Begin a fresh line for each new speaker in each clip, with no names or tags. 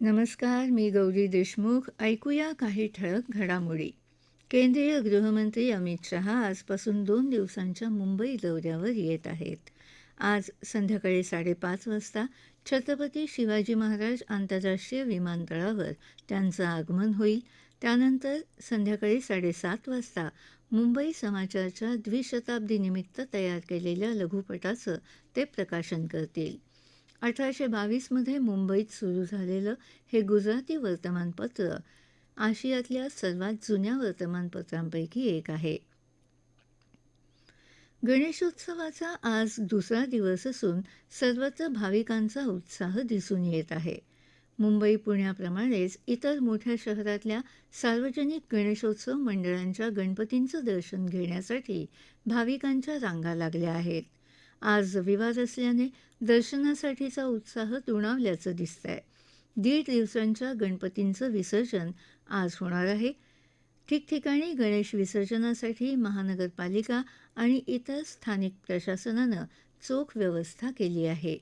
नमस्कार मी गौरी देशमुख. ऐकूया काही ठळक घडामोडी. केंद्रीय गृहमंत्री अमित शहा आजपासून दोन दिवसांच्या मुंबई दौऱ्यावर येत आहेत. आज संध्याकाळी साडेपाच वाजता छत्रपती शिवाजी महाराज आंतरराष्ट्रीय विमानतळावर त्यांचं आगमन होईल. त्यानंतर संध्याकाळी साडेसात वाजता मुंबई समाचारच्या द्विशताब्दीनिमित्त तयार केलेल्या लघुपटाचं ते प्रकाशन करतील. अठराशे बावीसमध्ये मुंबईत सुरू झालेलं हे गुजराती वर्तमानपत्र आशियातल्या सर्वात जुन्या वर्तमानपत्रांपैकी एक आहे. गणेशोत्सवाचा आज दुसरा दिवस असून सर्वत्र भाविकांचा उत्साह दिसून येत आहे. मुंबई पुण्याप्रमाणेच इतर मोठ्या शहरातल्या सार्वजनिक गणेशोत्सव मंडळांच्या गणपतींचं दर्शन घेण्यासाठी भाविकांच्या रांगा लागल्या आहेत. आज रविवार असल्याने दर्शनासाठीचा उत्साह दुणावल्याचं दिसतंय. दीड दिवसांच्या गणपतींचं विसर्जन आज होणार आहे. ठिकठिकाणी गणेश विसर्जनासाठी महानगरपालिका आणि इतर स्थानिक प्रशासनानं चोख व्यवस्था केली आहे.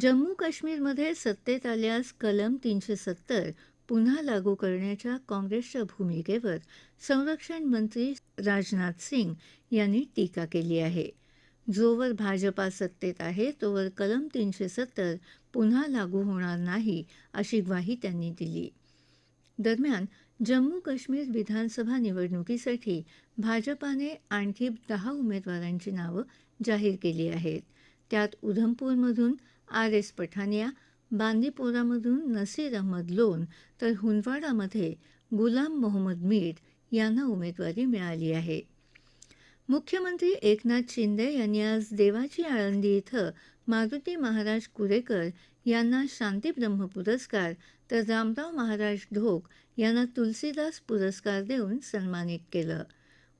जम्मू काश्मीरमध्ये सत्तेत आल्यास कलम तीनशे सत्तर पुन्हा लागू करण्याच्या काँग्रेसच्या भूमिकेवर संरक्षण मंत्री राजनाथ सिंग यांनी टीका केली आहे. जोवर भाजपा सत्तेत आहे तोवर कलम तीनशे सत्तर पुन्हा लागू होणार नाही अशी ग्वाही त्यांनी दिली. दरम्यान जम्मू काश्मीर विधानसभा निवडणुकीसाठी भाजपाने आणखी दहा उमेदवारांची नावं जाहीर केली आहेत. त्यात उधमपूरमधून आर एस पठानिया बांदीपोरामधून नसीर अहमद लोन तर हुंदवाडामध्ये गुलाम मोहम्मद मीर यांना उमेदवारी मिळाली आहे. मुख्यमंत्री एकनाथ शिंदे यांनी आज देवाची आळंदी इथं मारुती महाराज कुरेकर यांना शांतीब्रह्म पुरस्कार तर रामराव महाराज ढोक यांना तुलसीदास पुरस्कार देऊन सन्मानित केलं.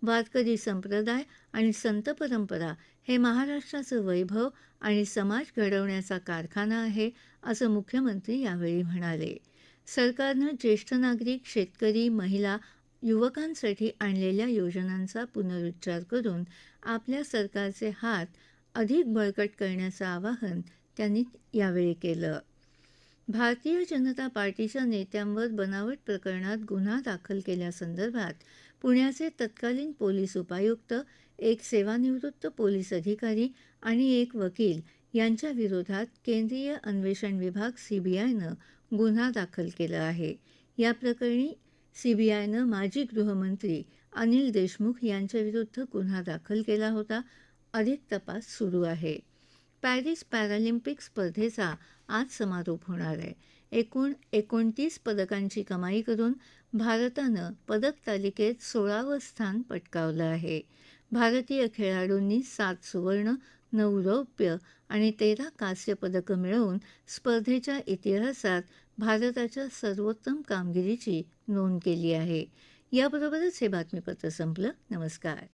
वारकरी संप्रदाय आणि संत परंपरा हे महाराष्ट्राचं वैभव आणि समाज घडवण्याचा कारखाना आहे असं मुख्यमंत्री यावेळी म्हणाले. सरकारनं ज्येष्ठ नागरिक शेतकरी महिला युवकांसाठी आणलेल्या योजनांचा पुनरुच्चार करून आपल्या सरकारचे हात अधिक बळकट करण्याचं आवाहन त्यांनी यावेळी केलं. भारतीय जनता पार्टीच्या नेत्यांवर बनावट प्रकरणात गुन्हा दाखल केल्यासंदर्भात पुण्याचे तत्कालीन पोलीस उपायुक्त एक सेवानिवृत्त पोलीस अधिकारी आणि एक वकील यांच्या विरोधात केंद्रीय अन्वेषण विभाग सीबीआयनं गुन्हा दाखल केला आहे. या प्रकरणी सीबीआयनं माजी गृहमंत्री अनिल देशमुख यांच्याविरुद्ध गुन्हा दाखल केला होता. अधिक तपास सुरू आहे. पॅरिस पॅरालिम्पिक स्पर्धेचा आज समारोप होणार आहे. एकूण एकोणतीस पदकांची कमाई करून भारतानं पदक तालिकेत सोळावं स्थान पटकावलं आहे. भारतीय खेळाडूंनी सात सुवर्ण नऊ रौप्य आणि तेरा कांस्य पदकं मिळवून स्पर्धेच्या इतिहासात भारताच्या सर्वोत्तम कामगिरीची नोंद केली आहे. याबरोबरच हे बातमीपत्र संपलं. नमस्कार.